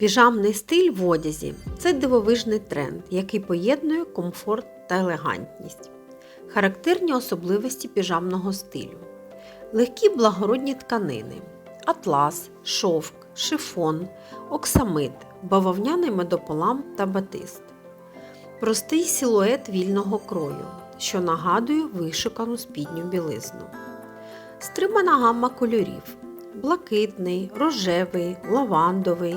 Піжамний стиль в одязі це дивовижний тренд, який поєднує комфорт та елегантність. Характерні особливості піжамного стилю: легкі благородні тканини, атлас, шовк, шифон, оксамит, бавовняний медополам та батист. Простий силует вільного крою, що нагадує вишукану спідню білизну. Стримана гамма кольорів: блакитний, рожевий, лавандовий,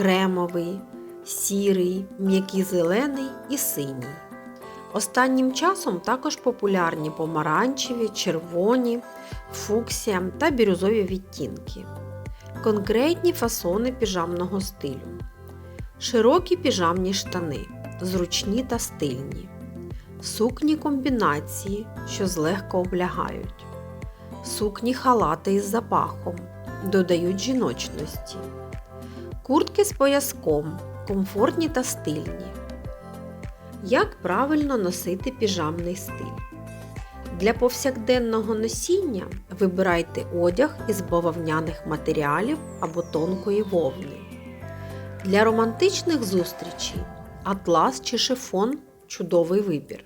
кремовий, сірий, м'який зелений і синій. Останнім часом також популярні помаранчеві, червоні, фуксія та бірюзові відтінки. Конкретні фасони піжамного стилю. Широкі піжамні штани, зручні та стильні. Сукні комбінації, що злегка облягають. Сукні халати із запахом, додають жіночності. Куртки з пояском, комфортні та стильні. Як правильно носити піжамний стиль? Для повсякденного носіння вибирайте одяг із бавовняних матеріалів або тонкої вовни. Для романтичних зустрічей атлас чи шифон чудовий вибір.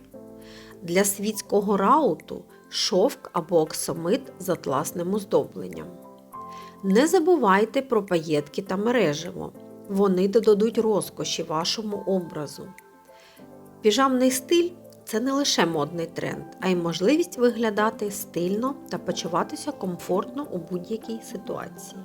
Для світського рауту шовк або оксамит з атласним оздобленням. Не забувайте про паєтки та мережево. Вони додадуть розкоші вашому образу. Піжамний стиль це не лише модний тренд, а й можливість виглядати стильно та почуватися комфортно у будь-якій ситуації.